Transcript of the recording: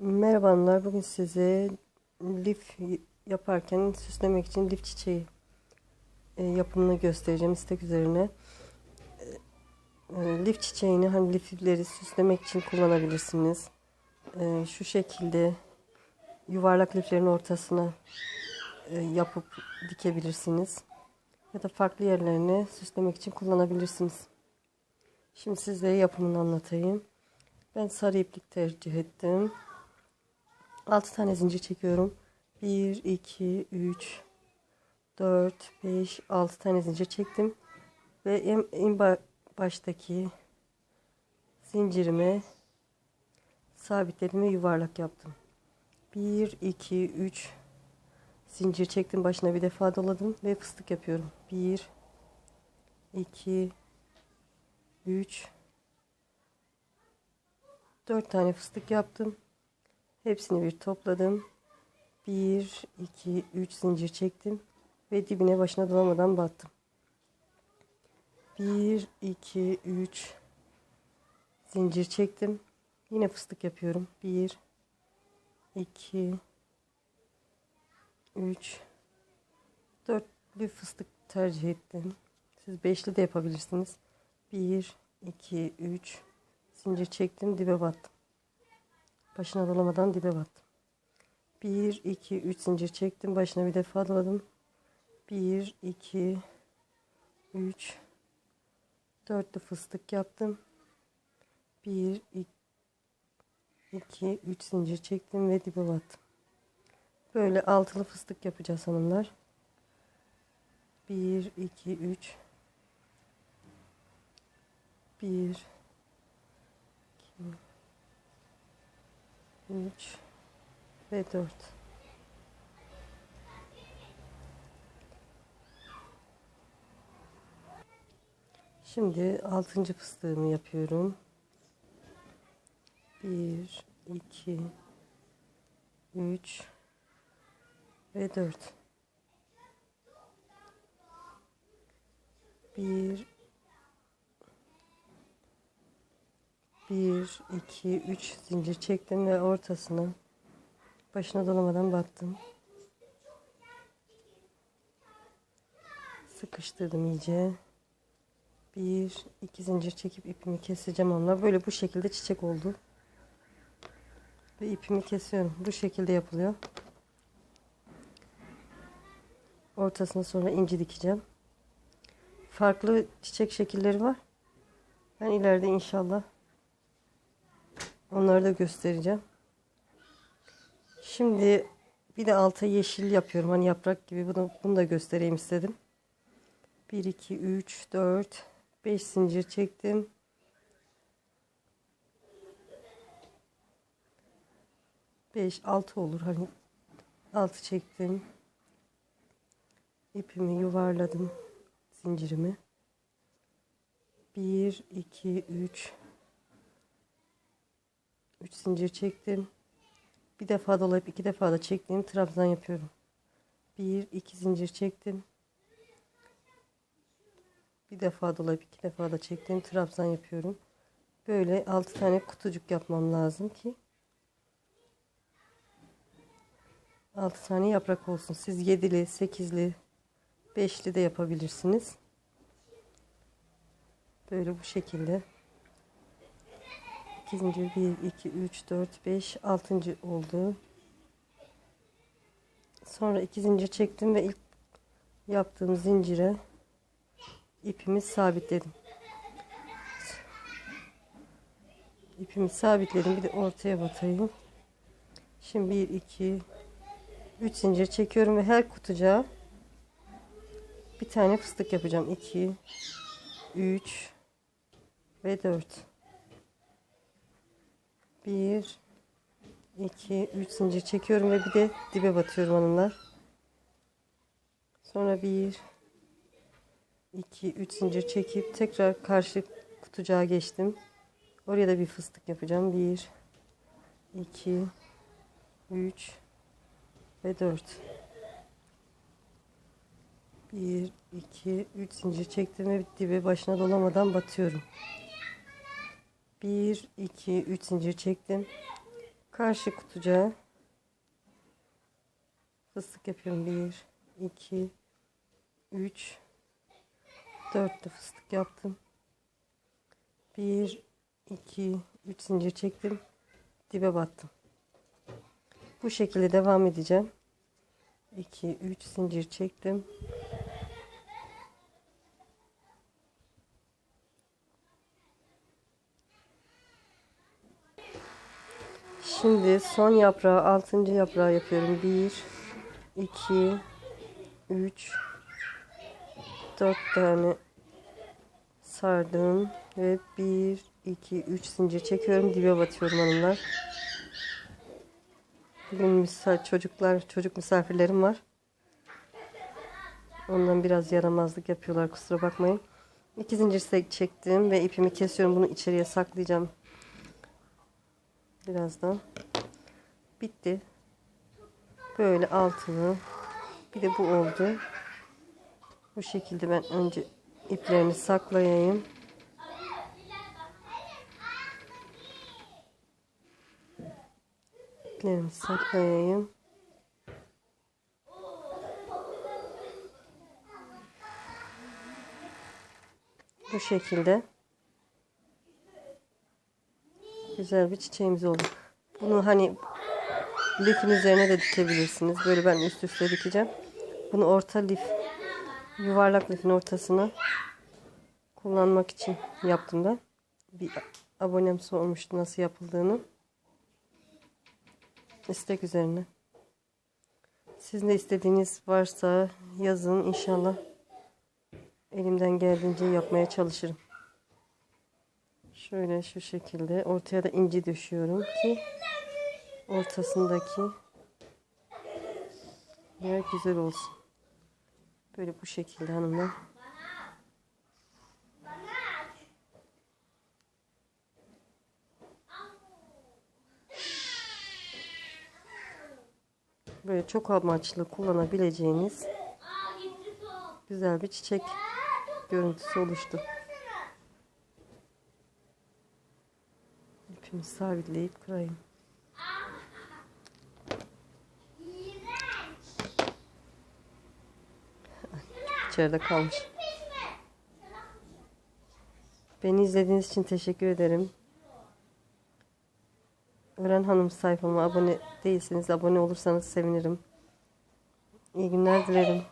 Merhaba hanımlar. Bugün size lif yaparken süslemek için lif çiçeği e, yapımını göstereceğim istek üzerine. E, e, lif çiçeğini hani lifleri süslemek için kullanabilirsiniz. Şu şekilde yuvarlak liflerin ortasına yapıp dikebilirsiniz. Ya da farklı yerlerine süslemek için kullanabilirsiniz. Şimdi size yapımını anlatayım. Ben sarı iplik tercih ettim. 6 tane zincir çekiyorum. 1, 2, 3, 4, 5, 6 tane zincir çektim. Ve en, en baştaki zincirime sabitledim ve yuvarlak yaptım. 1, 2, 3 zincir çektim. Başına bir defa doladım ve fıstık yapıyorum. 1, 2, 3, 4 tane fıstık yaptım. Hepsini bir topladım. 1, 2, 3 zincir çektim. Ve dibine başına dolamadan battım. 1, 2, 3 zincir çektim. Yine fıstık yapıyorum. 1, 2, 3, 4'lü fıstık tercih ettim. Siz beşli de yapabilirsiniz. 1, 2, 3 zincir çektim. Dibe battım. Başına dolamadan dibe battım. 1 2 3 zincir çektim. Başına bir defa doladım. 1 2 3 4'lü fıstık yaptım. 1 2 3 zincir çektim ve dibe battım. Böyle altılı fıstık yapacağız hanımlar. 1 2 3 1 3 ve 4 Şimdi 6. fıstığımı yapıyorum. 1 2 3 ve 4 1 1 2 3 zincir çektim ve ortasına başına dolamadan battım. Sıkıştırdım iyice. Bir, iki zincir çekip ipimi keseceğim onunla. Böyle bu şekilde çiçek oldu. Ve ipimi kesiyorum. Bu şekilde yapılıyor. Ortasına sonra inci dikeceğim. Farklı çiçek şekilleri var. Ben ileride inşallah Onları da göstereceğim. Şimdi bir de alta yeşil yapıyorum. Hani yaprak gibi bunu, bunu da göstereyim istedim. 1, 2, 3, 4, 5 zincir çektim. Beş, altı olur. Hani altı çektim. İpimi yuvarladım. Zincirimi. Bir, iki, üç, 3 zincir çektim. Bir defa dolayıp iki defa da çektiğim trabzan yapıyorum. 1 2 zincir çektim. Bir defa dolayıp iki defa da çektiğim trabzan yapıyorum. Böyle 6 tane kutucuk yapmam lazım ki 6 tane yaprak olsun. Siz 7'li, 8'li, 5'li de yapabilirsiniz. Böyle bu şekilde. 8. 1, 2, 3, 4, 5, 6. oldu. Sonra iki zincir çektim ve ilk yaptığım zincire ipimi sabitledim. İpimi sabitledim. Bir de ortaya batayım. Şimdi 1, 2, 3 zincir çekiyorum ve her kutucuğa bir tane fıstık yapacağım. 2, 3 ve 4. 1 2 3 zincir çekiyorum ve bir de dibe batıyorum hanımlar. Sonra 1 2 3 zincir çekip tekrar karşı kutucuğa geçtim. Oraya da bir fıstık yapacağım. 1 2 3 ve 4 1 2 3 zincir çektim ve dibe başına dolamadan batıyorum. 1 2 3 zincir çektim Karşı kutucuğa fıstık yapıyorum. 1, 2, 3, 4 de fıstık yaptım. 1, 2, 3 zincir çektim. Dibe battım. Bu şekilde devam edeceğim. 2, 3 zincir çektim. Şimdi son yaprağı, altıncı yaprağı yapıyorum. 1, 2, 3, 4 tane sardım ve 1, 2, 3 zincir çekiyorum. Dibe batıyorum hanımlar. Bugün misal çocuklar, çocuk misafirlerim var. Ondan biraz yaramazlık yapıyorlar kusura bakmayın. İki zincir çektim ve ipimi kesiyorum. Bunu içeriye saklayacağım. Birazdan. Bitti. Böyle altılı. Bir de bu oldu. Bu şekilde ben önce iplerini saklayayım. İplerimi saklayayım. Bu şekilde güzel bir çiçeğimiz oldu. Bunu hani lifin üzerine de dikebilirsiniz. Böyle ben üst üste dikeceğim. Bunu orta lif yuvarlak lifin ortasına kullanmak için yaptım ben. Bir abonem sormuştu nasıl yapıldığını. İstek üzerine. Sizin de istediğiniz varsa yazın inşallah. Elimden geldiğince yapmaya çalışırım. Şöyle şu şekilde ortaya da inci düşüyorum ki ortasındaki yer güzel olsun. Böyle bu şekilde hanımlar. Böyle çok amaçlı kullanabileceğiniz güzel bir çiçek görüntüsü oluştu. İpimi sabitleyip kırayım. İçeride kalmış. Beni izlediğiniz için teşekkür ederim. Öğren Hanım sayfama abone değilseniz abone olursanız sevinirim. İyi günler dilerim.